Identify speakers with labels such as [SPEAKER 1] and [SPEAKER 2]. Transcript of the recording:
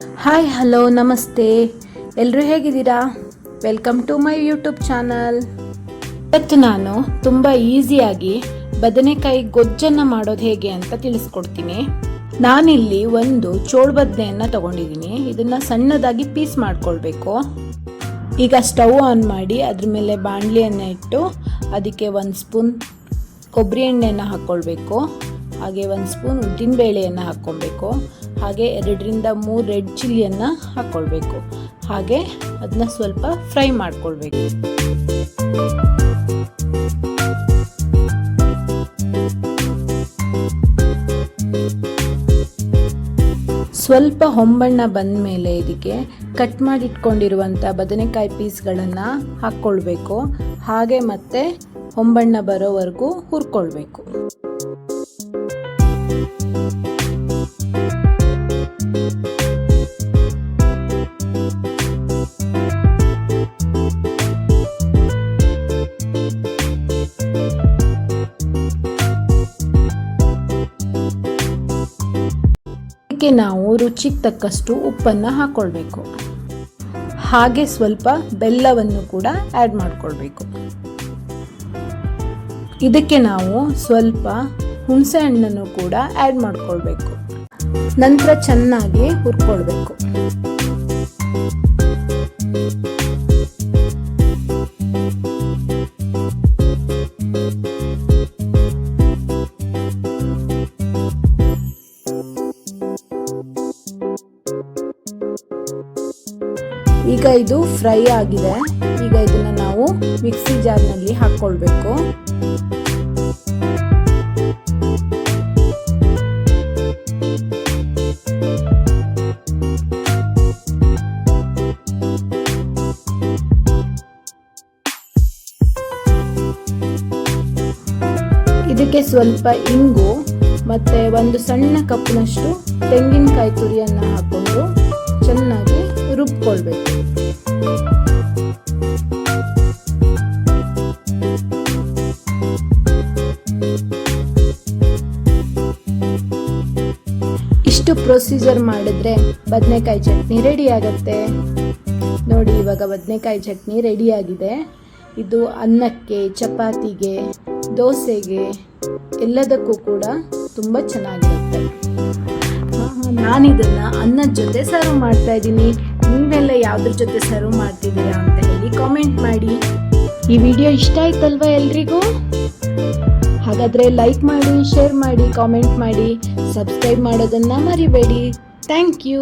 [SPEAKER 1] Hi hello ನಮಸ್ತೆ. ಎಲ್ಲರೂ ಹೇಗಿದ್ದೀರಾ? Welcome to my YouTube channel ಇವತ್ತು ನಾನು ತುಂಬ ಈಸಿಯಾಗಿ ಬದನೆಕಾಯಿ ಗೊಜ್ಜನ್ನು ಮಾಡೋದು ಹೇಗೆ ಅಂತ ತಿಳಿಸ್ಕೊಡ್ತೀನಿ. ನಾನಿಲ್ಲಿ ಒಂದು ಚೋಳ್ ಬದನೆಯನ್ನು ತಗೊಂಡಿದ್ದೀನಿ. ಇದನ್ನು ಸಣ್ಣದಾಗಿ ಪೀಸ್ ಮಾಡ್ಕೊಳ್ಬೇಕು. ಈಗ ಸ್ಟವ್ ಆನ್ ಮಾಡಿ ಅದ್ರ ಮೇಲೆ ಬಾಣಲಿಯನ್ನು ಇಟ್ಟು ಅದಕ್ಕೆ ಒಂದು ಸ್ಪೂನ್ ಕೊಬ್ಬರಿ ಎಣ್ಣೆಯನ್ನು ಹಾಕ್ಕೊಳ್ಬೇಕು ಹಾಗೆ ಒಂದು ಸ್ಪೂನ್ ಉದ್ದಿನಬೇಳೆಯನ್ನು ಹಾಕ್ಕೊಬೇಕು. ಹಾಗೆ ಎರಡರಿಂದ ಮೂರು ರೆಡ್ ಚಿಲ್ಲಿಯನ್ನು ಹಾಕ್ಕೊಳ್ಬೇಕು. ಹಾಗೆ ಅದನ್ನ ಸ್ವಲ್ಪ ಫ್ರೈ ಮಾಡ್ಕೊಳ್ಬೇಕು. ಸ್ವಲ್ಪ ಹೊಂಬಣ್ಣ ಬಂದ ಮೇಲೆ ಇದಕ್ಕೆ ಕಟ್ ಮಾಡಿಟ್ಕೊಂಡಿರುವಂಥ ಬದನೆಕಾಯಿ ಪೀಸ್ಗಳನ್ನು ಹಾಕ್ಕೊಳ್ಬೇಕು. ಹಾಗೆ ಮತ್ತೆ ಹೊಂಬಣ್ಣ ಬರೋವರೆಗೂ ಹುರ್ಕೊಳ್ಬೇಕು. ಇದಕ್ಕೆ ನಾವು ರುಚಿಗೆ ತಕ್ಕಷ್ಟು ಉಪ್ಪನ್ನು ಹಾಕ್ಕೊಳ್ಬೇಕು ಹಾಗೆ ಸ್ವಲ್ಪ ಬೆಲ್ಲವನ್ನು ಕೂಡ ಆ್ಯಡ್ ಮಾಡಿಕೊಳ್ಬೇಕು. ಇದಕ್ಕೆ ನಾವು ಸ್ವಲ್ಪ ಹುಣಸೆ ಹಣ್ಣನ್ನು ಕೂಡ ಆ್ಯಡ್ ಮಾಡ್ಕೊಳ್ಬೇಕು. ನಂತರ ಚೆನ್ನಾಗಿ ಹುರ್ಕೊಳ್ಬೇಕು. ಈಗ ಇದು ಫ್ರೈ ಆಗಿದೆ. ಈಗ ಇದನ್ನ ನಾವು ಮಿಕ್ಸಿ ಜಾರ್ನಲ್ಲಿ ಹಾಕ್ಕೊಳ್ಬೇಕು ಇದಕ್ಕೆ ಸ್ವಲ್ಪ ಇಂಗು ಮತ್ತೆ ಒಂದು ಸಣ್ಣ ಕಪ್ನಷ್ಟು ತೆಂಗಿನಕಾಯಿ ತುರಿಯನ್ನ ಹಾಕೊಂಡು ಚೆನ್ನಾಗಿ ರುಬ್ಕೊಳ್ಬೇಕು ಇಷ್ಟು ಪ್ರೊಸೀಜರ್ ಮಾಡಿದ್ರೆ ಬದನೆಕಾಯಿ ಚಟ್ನಿ ರೆಡಿ ಆಗುತ್ತೆ. ನೋಡಿ, ಇವಾಗ ಬದನೆಕಾಯಿ ಚಟ್ನಿ ರೆಡಿ ಆಗಿದೆ. ಇದು ಅನ್ನಕ್ಕೆ, ಚಪಾತಿಗೆ, ದೋಸೆಗೆ ಎಲ್ಲದಕ್ಕೂ ಕೂಡ ತುಂಬ ಚೆನ್ನಾಗಿರುತ್ತೆ. ನಾನಿದನ್ನ ಅನ್ನದ ಜೊತೆ ಸರ್ವ್ ಮಾಡ್ತಾ ಇದ್ದೀನಿ. ನೀವೆಲ್ಲ ಯಾವ್ದ್ರ ಜೊತೆ ಸರ್ವ್ ಮಾಡ್ತಿದ್ದೀರಾ ಅಂತ ಹೇಳಿ ಕಾಮೆಂಟ್ ಮಾಡಿ. ಈ ವಿಡಿಯೋ ಇಷ್ಟ ಆಯ್ತಲ್ವಾ ಎಲ್ರಿಗೂ? ಹಾಗಾದ್ರೆ ಲೈಕ್ ಮಾಡಿ ಶೇರ್ ಮಾಡಿ ಕಾಮೆಂಟ್ ಮಾಡಿ. ಸಬ್ಸ್ಕ್ರೈಬ್ ಮಾಡೋದನ್ನ ಮರಿಬೇಡಿ. Thank you